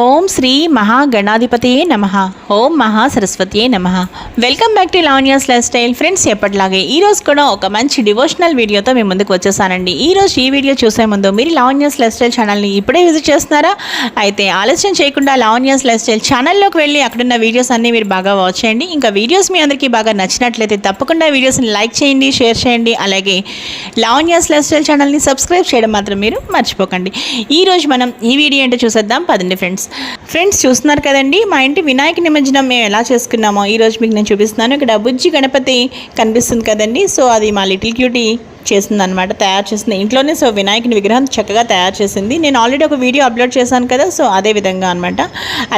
ఓం శ్రీ మహాగణాధిపతియే నమ. ఓం మహా సరస్వతియే నమ. Welcome back to Lavanya's lifestyle friends ఎప్పటిలాగే ఈరోజు కూడా ఒక మంచి డివోషనల్ వీడియోతో మీ ముందుకు వచ్చేసానండి. ఈ రోజు ఈ వీడియో చూసే ముందు మీరు లావణ్యాస్ లైఫ్ స్టైల్ ఛానల్ని ఇప్పుడే విజిట్ చేస్తున్నారా? అయితే ఆలస్యం చేయకుండా లావణ్యాస్ లైఫ్ స్టైల్ ఛానల్లోకి వెళ్ళి అక్కడున్న వీడియోస్ అన్నీ మీరు బాగా వాచ్ చేయండి. ఇంకా వీడియోస్ మీ అందరికీ బాగా నచ్చినట్లయితే తప్పకుండా వీడియోస్ని లైక్ చేయండి షేర్ చేయండి. అలాగే లావణ్యాస్ లైఫ్ స్టైల్ ఛానల్ని సబ్స్క్రైబ్ చేయడం మాత్రం మీరు మర్చిపోకండి. ఈరోజు మనం ఈ వీడియో ఏంటో చూసేద్దాం. పదండి ఫ్రెండ్స్ ఫ్రెండ్స్. చూస్తున్నారు కదండి మా ఇంటి వినాయక నిమజ్జనం మేము ఎలా చేసుకున్నామో ఈ రోజు మీకు నేను చూపిస్తున్నాను. ఇక్కడ బుజ్జి గణపతి కనిపిస్తుంది కదండి సో అది మా లిటిల్ క్యూటీ చేసిందనమాట తయారు చేసింది. ఇంట్లోనే సో వినాయకుని విగ్రహం చక్కగా తయారు చేసింది. నేను ఆల్రెడీ ఒక వీడియో అప్లోడ్ చేశాను కదా సో అదే విధంగా అనమాట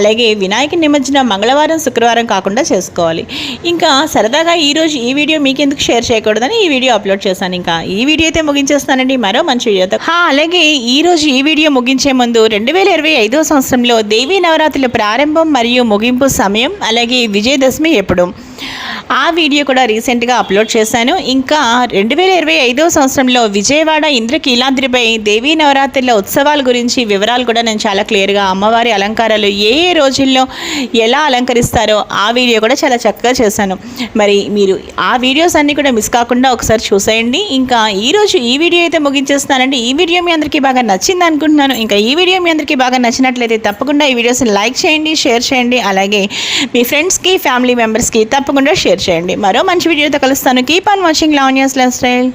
అలాగే వినాయక నిమజ్జనం మంగళవారం శుక్రవారం కాకుండా చేసుకోవాలి. ఇంకా సరదాగా ఈరోజు ఈ వీడియో మీకు ఎందుకు షేర్ చేయకూడదని ఈ వీడియో అప్లోడ్ చేశాను. ఇంకా ఈ వీడియో అయితే ముగించేస్తానండి. మరో మంచి వీడియోతో. అలాగే ఈరోజు ఈ వీడియో ముగించే ముందు రెండు వేల ఇరవై ఐదో సంవత్సరంలో దేవీ నవరాత్రుల ప్రారంభం మరియు ముగింపు సమయం అలాగే విజయదశమి ఎప్పుడు? ఆ వీడియో కూడా రీసెంట్గా అప్లోడ్ చేశాను. ఇంకా రెండు వేల ఇరవై ఐదో సంవత్సరంలో విజయవాడ ఇంద్రకీలాద్రిపై దేవీ నవరాత్రుల ఉత్సవాల గురించి వివరాలు కూడా నేను చాలా క్లియర్గా అమ్మవారి అలంకారాలు ఏ ఏ రోజుల్లో ఎలా అలంకరిస్తారో ఆ వీడియో కూడా చాలా చక్కగా చేశాను. మరి మీరు ఆ వీడియోస్ అన్నీ కూడా మిస్ కాకుండా ఒకసారి చూసేయండి. ఇంకా ఈరోజు ఈ వీడియో అయితే ముగించేస్తానండి ఈ వీడియో మీ అందరికీ బాగా నచ్చింది అనుకుంటున్నాను. ఇంకా ఈ వీడియో మీ అందరికీ బాగా నచ్చినట్లయితే తప్పకుండా ఈ వీడియోస్ని లైక్ చేయండి షేర్ చేయండి. అలాగే మీ ఫ్రెండ్స్కి ఫ్యామిలీ మెంబర్స్కి తప్పకుండా షేర్ చేయండి. మరో మంచి వీడియోతో కలుస్తాను. Keep on watching Lavanya's lifestyle.